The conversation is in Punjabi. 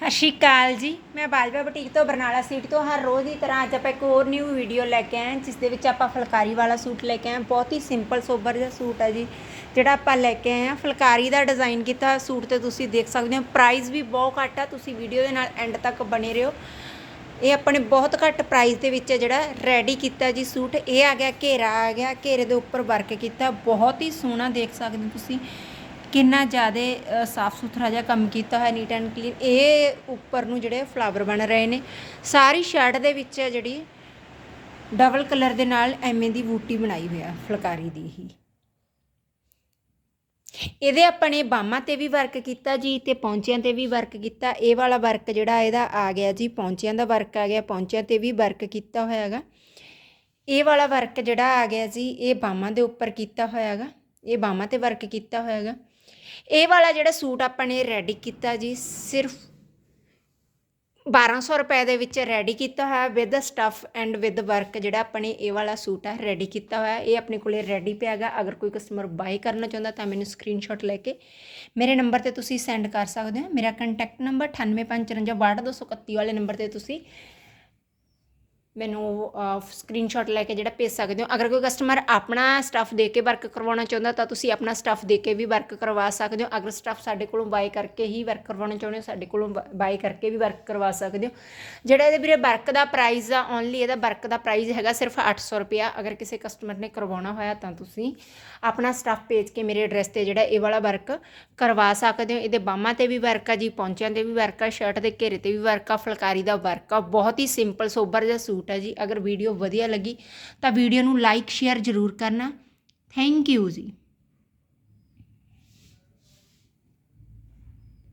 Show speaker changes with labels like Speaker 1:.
Speaker 1: ਸਤਿ ਸ਼੍ਰੀ ਅਕਾਲ ਜੀ। ਮੈਂ ਬਾਜਵਾ ਬੁਟੀਕ ਤੋਂ ਬਰਨਾਲਾ ਸੀਟ ਤੋਂ ਹਰ ਰੋਜ਼ ਦੀ ਤਰ੍ਹਾਂ ਅੱਜ ਆਪਾਂ ਇੱਕ ਹੋਰ ਨਿਊ ਵੀਡੀਓ ਲੈ ਕੇ ਆਏ ਜਿਸ ਦੇ ਵਿੱਚ ਆਪਾਂ ਫੁਲਕਾਰੀ ਵਾਲਾ ਸੂਟ ਲੈ ਕੇ ਆਏ ਬਹੁਤ ਹੀ ਸਿੰਪਲ ਸੋਬਰ ਜਿਹਾ ਸੂਟ ਹੈ ਜੀ, ਜਿਹੜਾ ਆਪਾਂ ਲੈ ਕੇ ਆਏ ਹਾਂ। ਫੁਲਕਾਰੀ ਦਾ ਡਿਜ਼ਾਈਨ ਕੀਤਾ ਸੂਟ ਤੇ ਤੁਸੀਂ ਦੇਖ ਸਕਦੇ ਹੋ ਪ੍ਰਾਈਸ ਵੀ ਬਹੁਤ ਘੱਟ ਆ, ਤੁਸੀਂ ਵੀਡੀਓ ਦੇ ਨਾਲ ਐਂਡ ਤੱਕ ਬਣੇ ਰਹੋ। ਇਹ ਆਪਣੇ ਬਹੁਤ ਘੱਟ ਪ੍ਰਾਈਸ ਦੇ ਵਿੱਚ ਹੈ ਜਿਹੜਾ ਰੈਡੀ ਕੀਤਾ ਜੀ ਸੂਟ। ਇਹ ਆ ਗਿਆ, ਘੇਰਾ ਆ ਗਿਆ, ਘੇਰੇ ਦੇ ਉੱਪਰ ਵਰਕ ਕੀਤਾ। ਬਹੁਤ ਹੀ ਸੋਹਣਾ ਦੇਖ ਸਕਦੇ ਹੋ ਤੁਸੀਂ। ਕਿੰਨਾ ਜ਼ਿਆਦਾ ਸਾਫ਼ ਸੁਥਰਾ ਜਿਹਾ ਕੰਮ ਕੀਤਾ ਹੋਇਆ ਨੀਟ ਐਂਡ ਕਲੀਨ ਇਹ ਉੱਪਰ ਨੂੰ ਜਿਹੜੇ ਫਲਾਵਰ ਬਣ ਰਹੇ ਨੇ। ਸਾਰੀ ਸ਼ਰਟ ਦੇ ਵਿੱਚ ਜਿਹੜੀ ਡਬਲ ਕਲਰ ਦੇ ਨਾਲ ਐਵੇਂ ਦੀ ਬੂਟੀ ਬਣਾਈ ਹੋਈ ਆ, ਫੁਲਕਾਰੀ ਦੀ ਹੀ। ਇਹਦੇ ਆਪਾਂ ਨੇ ਬਾਹਾਂ ਤੇ ਵੀ ਵਰਕ ਕੀਤਾ ਜੀ ਤੇ ਪੌਂਚਿਆਂ ਤੇ ਵੀ ਵਰਕ ਕੀਤਾ। ਇਹ ਵਾਲਾ ਵਰਕ ਜਿਹੜਾ ਇਹਦਾ ਆ ਗਿਆ ਜੀ, ਪੌਂਚਿਆਂ ਦਾ ਵਰਕ ਆ ਗਿਆ, ਪੌਂਚਿਆਂ ਤੇ ਵੀ ਵਰਕ ਕੀਤਾ ਹੋਇਆ ਹੈਗਾ। ਇਹ ਵਾਲਾ ਵਰਕ ਜਿਹੜਾ ਆ ਗਿਆ ਜੀ, ਇਹ ਬਾਹਾਂ ਦੇ ਉੱਪਰ ਕੀਤਾ ਹੋਇਆ ਹੈਗਾ। ਇਹ ਬਾਹਾਂ ਤੇ ਵਰਕ ਕੀਤਾ ਹੋਇਆ ਹੈਗਾ। ਇਹ ਵਾਲਾ ਜਿਹੜਾ ਸੂਟ ਆਪਾਂ ਨੇ ਰੈਡੀ ਕੀਤਾ ਜੀ, ਸਿਰਫ 1200 ਰੁਪਏ ਦੇ ਵਿੱਚ ਰੈਡੀ ਕੀਤਾ ਹੋਇਆ with stuff and with work ਜਿਹੜਾ ਆਪਣੇ ਇਹ ਵਾਲਾ ਸੂਟ ਹੈ ਰੈਡੀ ਕੀਤਾ ਹੋਇਆ। ਇਹ ਆਪਣੇ ਕੋਲੇ ਰੈਡੀ ਪਿਆ ਹੈਗਾ। ਅਗਰ ਕੋਈ ਕਸਟਮਰ ਬਾਈ ਕਰਨਾ ਚਾਹੁੰਦਾ ਤਾਂ ਮੈਨੂੰ ਸਕਰੀਨਸ਼ਾਟ ਲੈ ਕੇ ਮੇਰੇ ਨੰਬਰ ਤੇ ਤੁਸੀਂ ਸੈਂਡ ਕਰ ਸਕਦੇ ਹੋ। ਮੇਰਾ ਕੰਟੈਕਟ ਨੰਬਰ 9854562231 ਵਾਲੇ ਨੰਬਰ ਤੇ ਤੁਸੀਂ ਮੈਨੂੰ ਸਕਰੀਨਸ਼ਾਟ ਲੈ ਕੇ ਜਿਹੜਾ ਭੇਜ ਸਕਦੇ ਹੋ। ਅਗਰ ਕੋਈ ਕਸਟਮਰ ਆਪਣਾ ਸਟੱਫ ਦੇ ਕੇ ਵਰਕ ਕਰਵਾਉਣਾ ਚਾਹੁੰਦਾ, ਤਾਂ ਤੁਸੀਂ ਆਪਣਾ ਸਟੱਫ ਦੇ ਕੇ ਵੀ ਵਰਕ ਕਰਵਾ ਸਕਦੇ ਹੋ। ਅਗਰ ਸਟੱਫ ਸਾਡੇ ਕੋਲੋਂ ਬਾਈ ਕਰਕੇ ਹੀ ਵਰਕ ਕਰਵਾਉਣਾ ਚਾਹੁੰਦੇ ਹੋ, ਸਾਡੇ ਕੋਲੋਂ ਬਾਈ ਕਰਕੇ ਵੀ ਵਰਕ ਕਰਵਾ ਸਕਦੇ ਹੋ। ਜਿਹੜਾ ਇਹਦੇ ਵੀਰੇ ਵਰਕ ਦਾ ਪ੍ਰਾਈਸ ਆ ਓਨਲੀ ਇਹਦਾ ਵਰਕ ਦਾ ਪ੍ਰਾਈਸ ਹੈਗਾ ਸਿਰਫ 800 ਰੁਪਿਆ ਅਗਰ ਕਿਸੇ ਕਸਟਮਰ ਨੇ ਕਰਵਾਉਣਾ ਹੋਇਆ, ਤਾਂ ਤੁਸੀਂ ਆਪਣਾ ਸਟੱਫ ਭੇਜ ਕੇ ਮੇਰੇ ਐਡਰੈਸ ਤੇ ਜਿਹੜਾ ਇਹ ਵਾਲਾ ਵਰਕ ਕਰਵਾ ਸਕਦੇ ਹੋ। ਇਹਦੇ ਬਾਹਾਂ ਤੇ ਵੀ ਵਰਕ ਆ ਜੀ, ਪੌਂਚਿਆਂ ਤੇ ਵੀ ਵਰਕ ਆ ਸ਼ਰਟ ਦੇ ਘੇਰੇ ਤੇ ਵੀ ਵਰਕ ਆ, ਫੁਲਕਾਰੀ ਦਾ ਵਰਕ ਆ। ਬਹੁਤ ਹੀ ਸਿੰਪਲ ਸੋਬਰ ਜਿਹਾ ਸੂਟ ਹੈ ਜੀ, ਅਗਰ ਵੀਡੀਓ ਵਧੀਆ ਲੱਗੀ ਤਾਂ ਵੀਡੀਓ ਨੂੰ ਲਾਈਕ ਸ਼ੇਅਰ ਜ਼ਰੂਰ ਕਰਨਾ। ਥੈਂਕ ਯੂ ਜੀ।